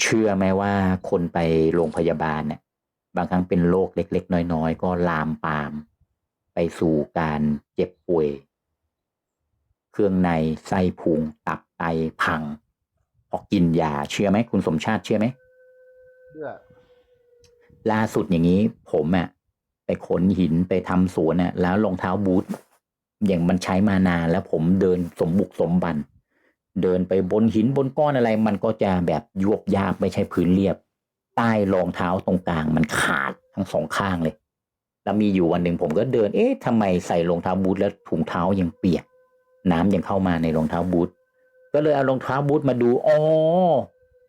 เชื่อไหมว่าคนไปโรงพยาบาลเนี่ยบางครั้งเป็นโรคเล็ก ๆ น้อย ๆ ก็ลามปาม ไปสู่การเจ็บป่วย เครื่องในไส้พุงตับไตพังเพราะกินยาเชื่อไหมคุณสมชาติเชื่อไหมเชื่อล่าสุดอย่างนี้ ผมอะไปขนหินไปทำสวนอะแล้วรองเท้าบูทอย่างมันใช้มานานแล้วผมเดินสมบุกสมบัน เดินไปบนหินบนก้อนอะไร มันก็จะแบบยวบยาบไม่ใช่พื้นเรียบ ใต้รองเท้าตรงกลางมันขาดทั้งสองข้างเลย แล้วมีอยู่วันหนึ่งผมก็เดิน เอ๊ะทำไมใส่รองเท้าบูทแล้วถุงเท้ายังเปียก น้ำยังเข้ามาในรองเท้าบูทก็เลยเอารองเท้าบูทมาดูอ๋อ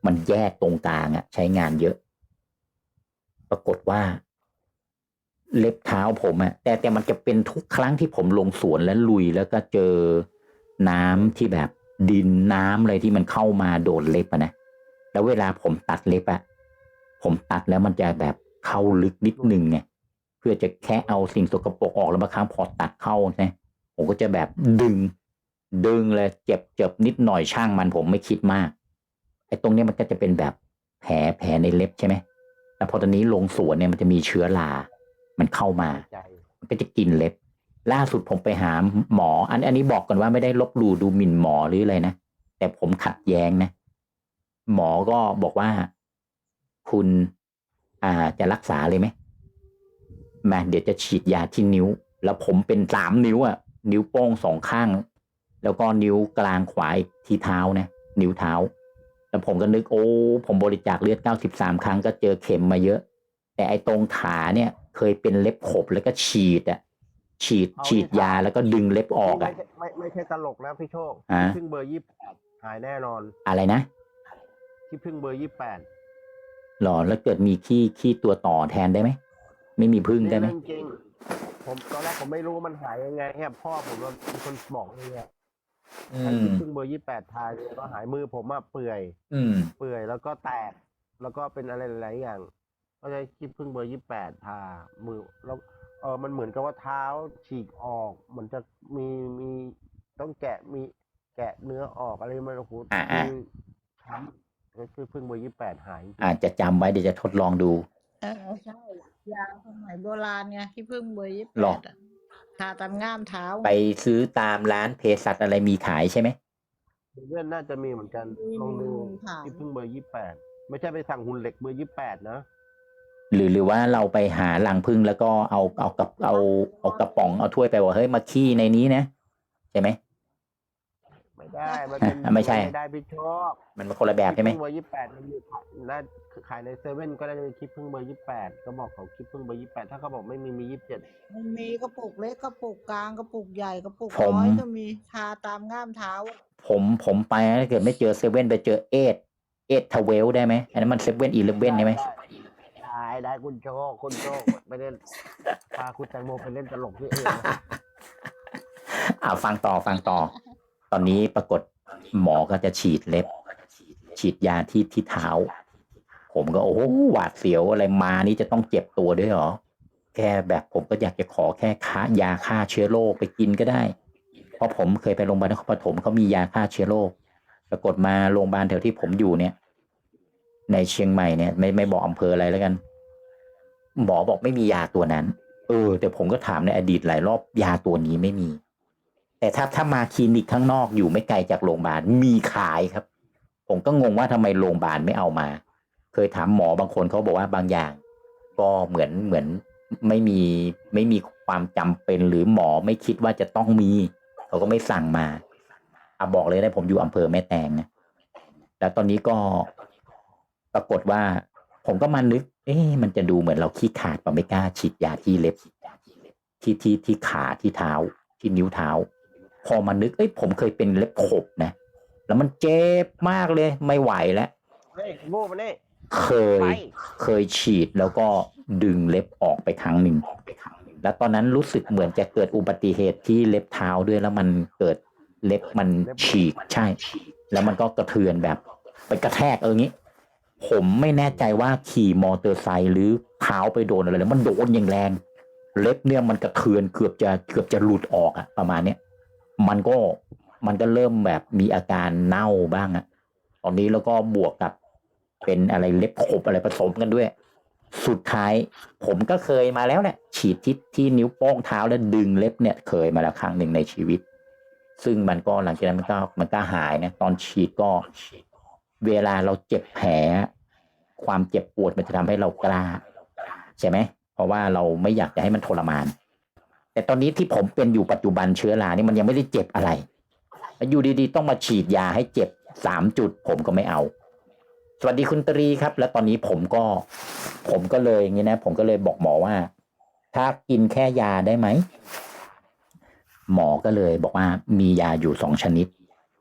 มันแยกตรงกลางอะใช้งานเยอะ ปรากฏว่า เล็บเท้าผมอะแต่แต่มันจะเป็นทุกครั้งที่ผมลงสวนและลุยแล้วก็เจอน้ำที่แบบ ดินน้ำอะไรที่มันเข้ามาโดนเล็บอะนะแล้วเวลาผมตัดเล็บอะผมตัดแล้วมันจะแบบเข้าลึกนิดนึงไงเพื่อจะแค่เอาสิ่งสกปรกออกแล้วบางครั้งพอตัดเข้านะผมก็จะแบบดึง ดึงเลยเจ็บเจ็บนิดหน่อยช่างมันผมไม่คิดมากไอ้ตรงเนี้ยมันก็จะเป็นแบบแผลแผลในเล็บใช่ไหมแล้วพอตอนนี้ลงสวนเนี่ยมันจะมีเชื้อรา มันเข้ามาใจมันก็จะกินเล็บ ล่าสุดผมไปหาหมอ อันอันนี้บอกก่อนว่าไม่ได้ลบหลู่ดูหมิ่นหมอหรืออะไรนะ แต่ผมขัดแย้งนะ หมอก็บอกว่าคุณอ่าจะรักษาเลยไหมมาเดี๋ยวจะฉีดยาที่นิ้ว แล้วผมเป็นสามนิ้วอะนิ้วโป้งสองข้าง แล้วก็นิ้วกลางขวาที่เท้านะนิ้วเท้า แล้วผมก็นึกโอ้ ผมบริจาคเลือด93ครั้งก็เจอเข็มมาเยอะ แต่ไอ้ตรงขาเนี่ย เคยเป็นเล็บขบแล้วก็ฉีดอะ ฉีดฉีดยาแล้วก็ดึงเล็บออกไม่อะใช่ไม่ไม่ใช่ตลกนะพี่โชคฮะที่พึ่งเบอร์ยี่แปดหายแน่นอน อะไรนะที่พึ่งเบอร์ยี่แปดหรอแล้วเกิดมีขี้ขี้ตัวต่อแทนได้ไหม ไม่มีพึ่งได้ไหม เรื่องจริง ผมตอนแรกผมไม่รู้มันหายยังไงครับพ่อผมเป็นคนบอกเลยอะอืใช้ม ที่พึ่งเบอร์ยี่แปดทายก็หายมือผมอะเปื่อย อืม เปื่อยแล้วก็แตก แล้วก็เป็นอะไรหลายๆอย่างก็ใช้คิดพึ่งเบอร์ยี่แปดทามือแล้ว เออมันเหมือนกับว่าเท้าฉีกออกเหมือนจะมีมีต้องแกะมีแกะเนื้อออกอะไรมันโอ้โหอ่าอ่า คือช้ำก็คือพึ่งเบอร์ยี่แปดหายจริงอาจจะจำไว้เดี๋ยวจะทดลองดู เออใช่ยาสมัยโบราณไงที่เพิ่งเบอร์ยี่หรแปอดอะทาตามง่ามเท้าไปซื้อตามร้านเภสัชอะไรมีขายใช่ไหม เพื่อนน่าจะมีเหมือนกันมีลองดูมีขายที่พึ่งเบอร์ยี่แปดไม่ใช่ไปสั่งหุ่นเหล็กเบอร์ยี่แปดนะ หรือหรือว่าเราไปหารังพึ่งแล้วก็เอาเอากับเอาเอากระป๋องเอาถ้วยไปบอกเฮ้ยมาขี้ในนี้นะใช่ไหมไม่ได้มันเป็นอะไม่ใช่ไม่ได้พี่โชคมันคนละแบบใช่ไหมคิดพึ่งเบอร์ยี่แปดมันมีขายน่าขายในเซเว่นก็ได้จะมีคิดพึ่งเบอร์ยี่แปดก็บอกเขาคิดพึ่งเบอร์ยี่แปดถ้าเขาบอกไม่มีมียี่สิบเจ็ดมันมีกระปุกเล็กกระปุกกลางกระปุกใหญ่กระปุกผมน้อยก็มีทาตามง่ามเท้าอะผมผมไปนะถ้าเกิดไม่เจอเซเว่นไปเจอเอทเอททเวลได้ไหมอันนั้นมันเซเว่นอีเลฟเว่นใช่ไหม ได้ได้คุณโชคคุณโชคไม่ได้พาคุณแตงโมไปเล่นตลกที่เองนะอ่าฟังต่อฟังต่อ ตอนนี้ปรากฏหมอก็จะฉีดเล็บ ฉีดยาที่ที่เท้า ผมก็โอ้โหหวาดเสียวอะไรมานี่จะต้องเจ็บตัวด้วยเหรอแค่แบบผมก็อยากจะขอแค่ค่ายาฆ่าเชื้อโรคไปกินก็ได้ เพราะผมเคยไปโรงพยาบาลนครปฐมเขามียาฆ่าเชื้อโรคปรากฏมาโรงพยาบาลแถวที่ผมอยู่เนี่ย ในเชียงใหม่เนี่ย ไม่ไม่บอกอำเภออะไรแล้วกัน หมอบอกไม่มียาตัวนั้น เออ แต่ผมก็ถามในอดีตหลายรอบยาตัวนี้ไม่มี แต่ถ้าถ้ามาคลินิกข้างนอกอยู่ไม่ไกลจากโรงพยาบาลมีขายครับ ผมก็งงว่าทำไมโรงพยาบาลไม่เอามา เคยถามหมอบางคนเขาบอกว่าบางอย่าง ก็เหมือนเหมือนไม่มีไม่มีความจำเป็นหรือหมอไม่คิดว่าจะต้องมีเขาก็ไม่สั่งมาอะบอกเลยนะผมอยู่อำเภอแม่แตงนะแล้วตอนนี้ก็ปรากฏว่า ผมก็มานึก เอ๊ะมันจะดูเหมือนเราขี้ขาดป่ะไม่กล้าฉีดยาที่เล็บที่ที่ที่ขาที่เท้าที่นิ้วเท้า พอมานึกเอ้ยผมเคยเป็นเล็บขบนะ แล้วมันเจ็บมากเลยไม่ไหวแล้วเฮ้ยโง่มาเนี่ยเคยไปเคยฉีดแล้วก็ดึงเล็บออกไปครั้งหนึ่งแล้วตอนนั้นรู้สึกเหมือนจะเกิดอุบัติเหตุที่เล็บเท้าด้วยแล้วมันเกิดเล็บมันฉีกใช่ แล้วมันก็กระเทือนแบบ ไปกระแทกเอองี้ ผมไม่แน่ใจว่าขี่มอเตอร์ไซค์หรือเท้าไปโดนอะไรแล้วมันโดนอย่างแรง เล็บเนี่ยมันกระเทือนเกือบจะเกือบจะหลุดออกอะประมาณเนี้ยมันก็มันก็เริ่มแบบมีอาการเน่าบ้างอะตอนนี้แล้วก็บวกกับเป็นอะไรเล็บขบอะไรผสมกันด้วย สุดท้าย ผมก็เคยมาแล้วแหละฉีดที่ที่นิ้วโป้งเท้าแล้วดึงเล็บเนี่ยเคยมาแล้วครั้งหนึ่งในชีวิต ซึ่งมันก็หลังจากนั้นมันก็มันก็หายนะตอนฉีดก็เวลาเราเจ็บแผล ความเจ็บปวดมันจะทำให้เรากล้า ใช่ไหม เพราะว่าเราไม่อยากจะให้มันทรมาน แต่ตอนนี้ที่ผมเป็นอยู่ปัจจุบันเชื้อรานี่มันยังไม่ได้เจ็บอะไรอยู่ดีๆ ต้องมาฉีดยาให้เจ็บสามจุด ผมก็ไม่เอา สวัสดีคุณตรีครับ แล้วตอนนี้ผมก็ ผมก็เลยอย่างนี้นะ ผมก็เลยบอกหมอว่า ถ้ากินแค่ยาได้ไหมหมอก็เลยบอกว่ามียาอยู่สองชนิด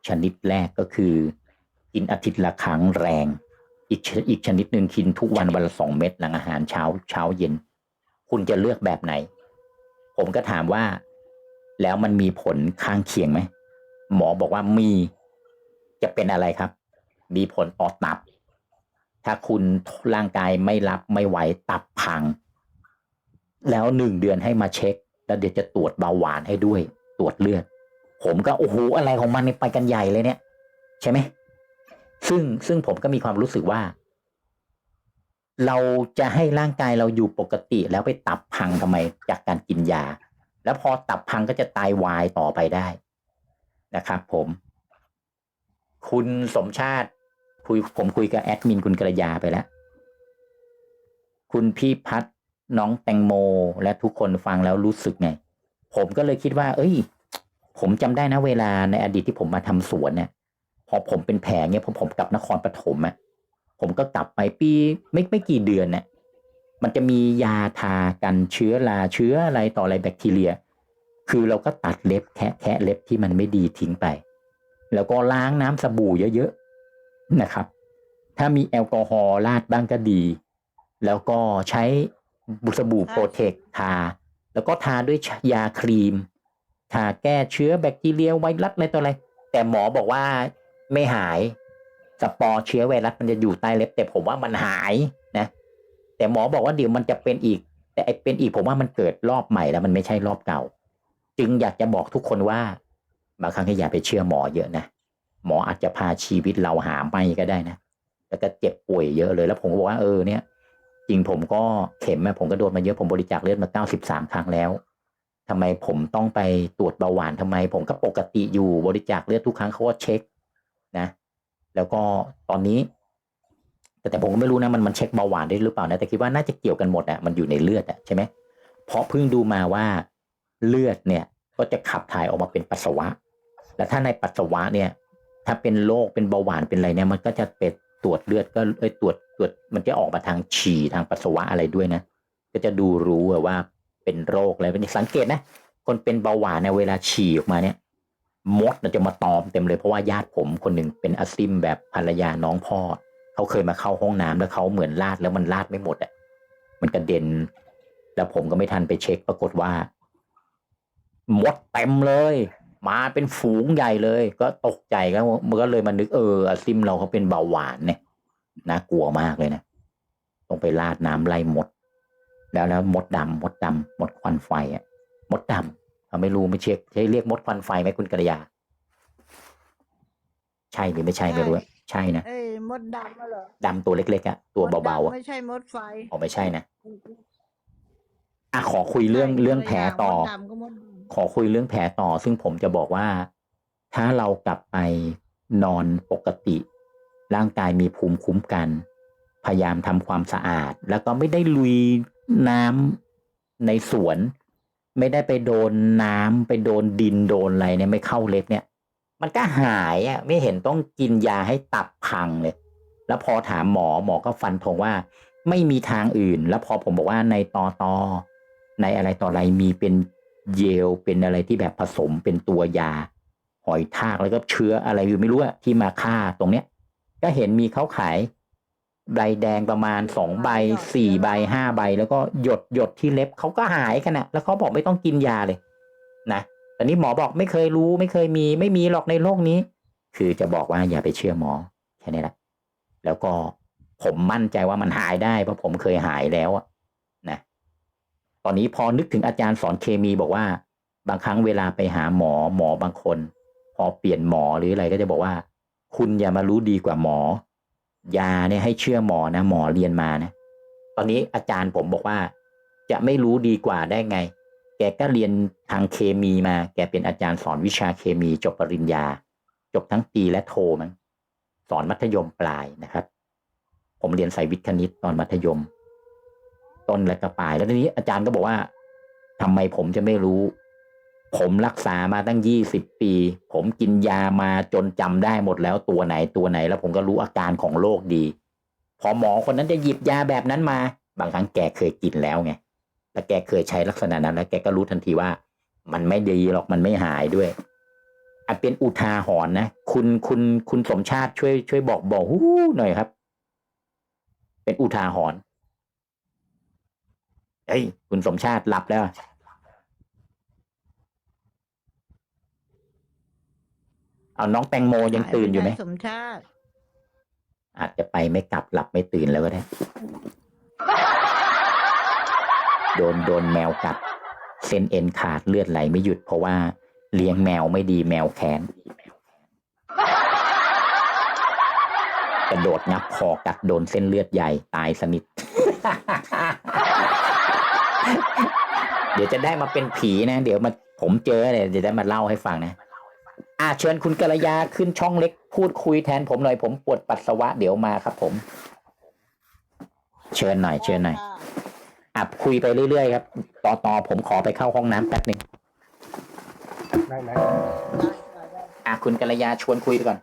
ชนิดแรกก็คือ กินอาทิตย์ละครั้งแรง อีกชอีกชนิดหนึ่งกินทุกวันวันละสองเม็ดหลังอาหารเช้าเช้าเย็น คุณจะเลือกแบบไหน ผมก็ถามว่า แล้วมันมีผลข้างเคียงไหมหมอบอกว่ามีจะเป็นอะไรครับ มีผลต่อตับ ถ้าคุณร่างกายไม่รับไม่ไหวตับพัง แล้วหนึ่งเดือนให้มาเช็ค แล้วเดี๋ยวจะตรวจเบาหวานให้ด้วย ตรวจเลือด ผมก็โอ้โหอะไรของมันไปกันใหญ่เลยเนี่ย ใช่ไหม ซึ่งซึ่งผมก็มีความรู้สึกว่า เราจะให้ร่างกายเราอยู่ปกติแล้วไปตับพังทำไมจากการกินยา แล้วพอตับพังก็จะตายวายต่อไปได้นะครับผม คุณสมชาติคุยผมคุยกับแอดมินคุณกระยาไปแล้ว คุณพี่พัฒน์น้องแตงโม และทุกคนฟังแล้วรู้สึกไง ผมก็เลยคิดว่า เอ้ย ผมจำได้นะเวลาในอดีตที่ผมมาทำสวนเนี่ย พอผมเป็นแผลเนี่ยผมผมกลับนครปฐมอะผมก็กลับไปปีไม่ไม่กี่เดือนเนี่ยมันจะมียาทากันเชื้อราเชื้ออะไรต่ออะไรแบคทีเรีย คือเราก็ตัดเล็บแคะแคะเล็บที่มันไม่ดีทิ้งไป แล้วก็ล้างน้ำสบู่เยอะๆนะครับ ถ้ามีแอลกอฮอล์ราดบ้างก็ดี แล้วก็ใช้บุสบู่โปรเทคทา แล้วก็ทาด้วยยาครีม ทาแก้เชื้อแบคทีเรียไวรัสอะไรต่ออะไร แต่หมอบอกว่า ไม่หาย สปอร์เชื้อไวรัสมันจะอยู่ใต้เล็บ แต่ผมว่ามันหายนะ แต่หมอบอกว่าเดี๋ยวมันจะเป็นอีก แต่ไอเป็นอีกผมว่ามันเกิดรอบใหม่แล้วมันไม่ใช่รอบเก่า จึงอยากจะบอกทุกคนว่าบางครั้งก็อย่าไปเชื่อหมอเยอะนะหมออาจจะพาชีวิตเราหาไม่ก็ได้นะแล้วก็เจ็บป่วยเยอะเลย แล้วผมก็บอกว่าเออเนี่ย จริงผมก็เข็มอะผมก็โดนมาเยอะผมบริจาคเลือดมาเก้าสิบสามครั้งแล้วทำไมผมต้องไปตรวจเบาหวานทำไม ผมก็ปกติอยู่บริจาคเลือดทุกครั้งเขาก็เช็ค แล้วก็ตอนนี้ แต่แต่ผมก็ไม่รู้นะมันมันเช็คเบาหวานได้หรือเปล่านะแต่คิดว่าน่าจะเกี่ยวกันหมดอะมันอยู่ในเลือดอะใช่ไหมเพราะเพิ่งดูมาว่าเลือดเนี่ยก็จะขับถ่ายออกมาเป็นปัสสาวะ และถ้าในปัสสาวะเนี่ย ถ้าเป็นโรคเป็นเบาหวานเป็นอะไรเนี่ยมันก็จะเป็นตรวจเลือดก็เอ้ยตรวจตรวจมันจะออกมาทางฉี่ทางปัสสาวะอะไรด้วยนะ ก็จะดูรู้ว่าเป็นโรคอะไรเป็นสังเกตนะ คนเป็นเบาหวานเนี่ยเวลาฉี่ออกมาเนี่ย มดจะมาตอมเต็มเลยเพราะว่าญาติผมคนหนึ่งเป็นอาซิมแบบภรรยาน้องพ่อเขาเคยมาเข้าห้องน้ำแล้วเขาเหมือนลาดแล้วมันลาดไม่หมดอะมันกระเด็น แล้วผมก็ไม่ทันไปเช็คปรากฏว่า มดเต็มเลย มาเป็นฝูงใหญ่เลย ก็ตกใจก็มันก็เลยมานึกเอออาซิมเราเขาเป็นเบาหวานเนี่ยน่ากลัวมากเลยนะต้องไปลาดน้ำไล่มด แล้วแล้วมดดำมดดำมดควันไฟอะมดดำเขา ไม่รู้ไม่เช็คใช่เรียกมดควันไฟไหมคุณกระยา ใช่หรือไม่ใช่ไม่รู้อะใช่นะเอ้ยมดดำอะเหรอดำตัวเล็กๆอะตัวมดเบาๆดำอะไม่ใช่มดไฟอ๋อไม่ใช่นะอะขอคุยเรื่องใช่เรื่องแผลต่อ มดดำก็มดดำขอคุยเรื่องแผลต่อ ซึ่งผมจะบอกว่า ถ้าเรากลับไปนอนปกติ ร่างกายมีภูมิคุ้มกัน พยายามทำความสะอาด แล้วก็ไม่ได้ลุยน้ำในสวน ไม่ได้ไปโดนน้ำไปโดนดินโดนอะไรเนี่ยไม่เข้าเล็บเนี่ย มันก็หายอะไม่เห็นต้องกินยาให้ตับพังเลย แล้วพอถามหมอหมอก็ฟันธงว่า ไม่มีทางอื่น แล้วพอผมบอกว่าในตอตอในอะไรต่ออะไรมีเป็นเยลเป็นอะไรที่แบบผสมเป็นตัวยา หอยทากแล้วก็เชื้ออะไรอยู่ไม่รู้อะที่มาฆ่าตรงเนี้ย ก็เห็นมีเขาขาย ใบแดงประมาณสองใบสี่ใบห้าใบ แล้วก็หยดหยดที่เล็บเขาก็หายกันอะแล้วเขาบอกไม่ต้องกินยาเลย นะแต่นี้หมอบอกไม่เคยรู้ไม่เคยมี ไม่มีหรอกในโลกนี้ คือจะบอกว่าอย่าไปเชื่อหมอแค่นี้แหละแล้วก็ผมมั่นใจว่ามันหายได้เพราะผมเคยหายแล้วอะนะตอนนี้พอนึกถึงอาจารย์สอนเคมีบอกว่า บางครั้งเวลาไปหาหมอหมอบางคน พอเปลี่ยนหมอหรืออะไรก็จะบอกว่า คุณอย่ามารู้ดีกว่าหมอ ยาเนี่ยให้เชื่อหมอนะ หมอเรียนมานะ ตอนนี้อาจารย์ผมบอกว่า จะไม่รู้ดีกว่าได้ไง แกก็เรียนทางเคมีมา แกเป็นอาจารย์สอนวิชาเคมีจบปริญญา จบทั้งตีและโทมั้งสอนมัธยมปลายนะครับ ผมเรียนสายวิทย์คณิตตอนมัธยม ต้นและก็ปลาย แล้วทีนี้อาจารย์ก็บอกว่าทำไมผมจะไม่รู้ ผมรักษามาตั้งยี่สิบปี ผมกินยามาจนจำได้หมดแล้วตัวไหนตัวไหน แล้วผมก็รู้อาการของโรคดี พอหมอคนนั้นจะหยิบยาแบบนั้นมา บางครั้งแกเคยกินแล้วไงแล้วแกเคยใช้ลักษณะนั้น แล้วแกก็รู้ทันทีว่า มันไม่ดีหรอกมันไม่หายด้วยอาจเป็นอุทาหรณ์นะ คุณคุณคุณสมชาติช่วยช่วยบอกบอกฮู้หน่อยครับ เป็นอุทาหรณ์เฮ้ยคุณสมชาติหลับแล้ว เอาน้องแตงโมยังตื่นอยู่ไหมสมชาติอาจจะไปไม่กลับหลับไม่ตื่นแล้วก็ได้ โดนโดนแมวกัด เส้นเอ็นขาดเลือดไหลไม่หยุดเพราะว่าเลี้ยงแมวไม่ดีแมวแค้นกระโดดงับคอกัดโดนเส้นเลือดใหญ่ตายสนิท เดี๋ยวจะได้มาเป็นผีนะ เดี๋ยวมาผมเจอเนี่ยเดี๋ยวได้มาเล่าให้ฟังนะ อ่าเชิญคุณกัลยาขึ้นช่องเล็กพูดคุยแทนผมหน่อยผมปวดปัสสาวะเดี๋ยวมาครับ ผม เชิญหน่อย เชิญหน่อยอะคุยไปเรื่อยๆครับ ต่อต่อผมขอไปเข้าห้องน้ำแป๊บหนึ่งได้ไหมอะคุณกัลยาชวนคุยไปก่อน